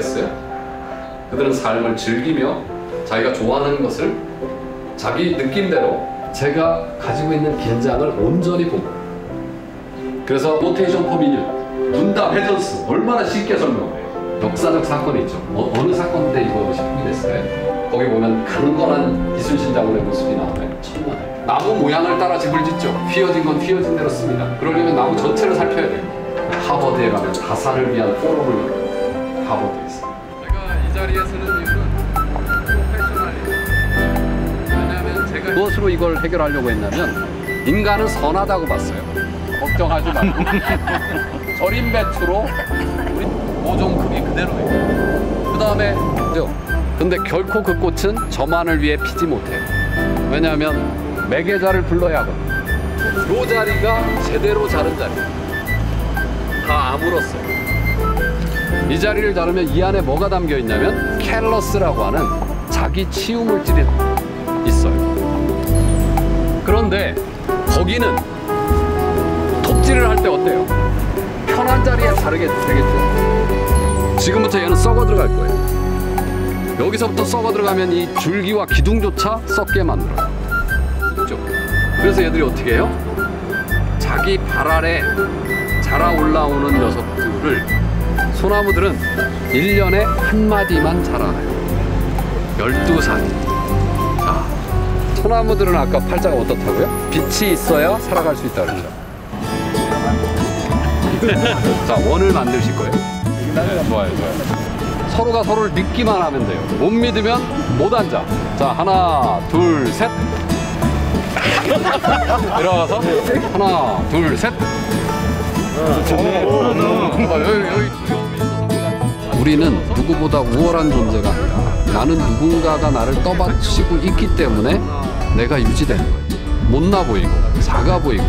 있어요. 그들은 삶을 즐기며 자기가 좋아하는 것을 자기 느낌대로 제가 가지고 있는 긴장을 온전히 본 거예요. 그래서 로테이션 포미뉴, 분담 해전스 얼마나 쉽게 설명해요. 역사적 사건이 있죠. 어, 느 사건 때 이거 식품이 됐어요? 거기 보면 강건한 이순신 장군의 모습이 나와요. 천만에. 나무 모양을 따라 집을 짓죠. 휘어진 건 휘어진 대로 씁니다. 그러려면 나무 전체를 살펴야 돼요. 하버드에 가면 다산을 위한 포럼을 하버드에 있어요. 제가 이 자리에 서는 이유는 프로페셔널이에요. 왜냐하면 제가 무엇으로 이걸 해결하려고 했냐면 인간은 선하다고 봤어요. 걱정하지 말고 절임 배추로 우리 모종 크기 그대로예요. 그 다음에 그죠? 근데 결코 그 꽃은 저만을 위해 피지 못해요. 왜냐하면 매개자를 불러야 하거든요. 요 자리가 제대로 자른 자리. 다 아물었어요. 이 자리를 자르면 이 안에 뭐가 담겨 있냐면 캘러스라고 하는 자기 치유 물질이 있어요. 그런데 거기는 톱질을 할 때 어때요? 편한 자리에 자르게 되겠죠. 지금부터 얘는 썩어 들어갈 거예요. 여기서부터 썩어 들어가면 이 줄기와 기둥조차 썩게 만들어요. 그죠? 그래서 얘들이 어떻게 해요? 자기 발 아래 자라 올라오는 녀석들을 소나무들은 1년에 한 마디만 자라나요. 12살이. 자, 소나무들은 아까 팔자가 어떻다고요? 빛이 있어야 살아갈 수 있다 그랬죠. 자, 원을 만드실 거예요. 좋아요, 좋아요. 서로가 서로를 믿기만 하면 돼요. 못 믿으면 못 앉아. 자, 하나, 둘, 셋. 일어나서 하나, 둘, 셋. 우리는 누구보다 우월한 존재가 아니라 나는 누군가가 나를 떠받치고 있기 때문에 내가 유지되는 거예요. 못나 보이고 작아 보이고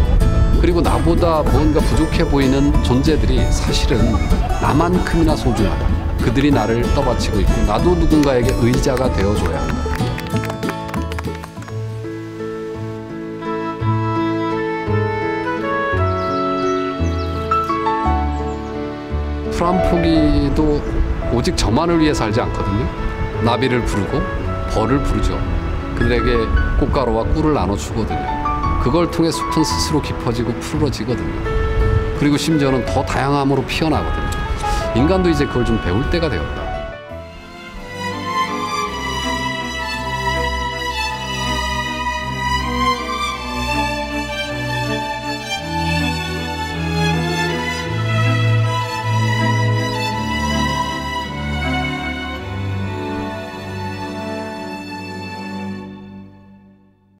그리고 나보다 뭔가 부족해 보이는 존재들이 사실은 나만큼이나 소중하다. 그들이 나를 떠받치고 있고 나도 누군가에게 의자가 되어줘야 한다. 프람포기도 오직 저만을 위해 살지 않거든요. 나비를 부르고 벌을 부르죠. 그들에게 꽃가루와 꿀을 나눠 주거든요. 그걸 통해 숲은 스스로 깊어지고 푸르러지거든요. 그리고 심지어는 더 다양함으로 피어나거든요. 인간도 이제 그걸 좀 배울 때가 되었다.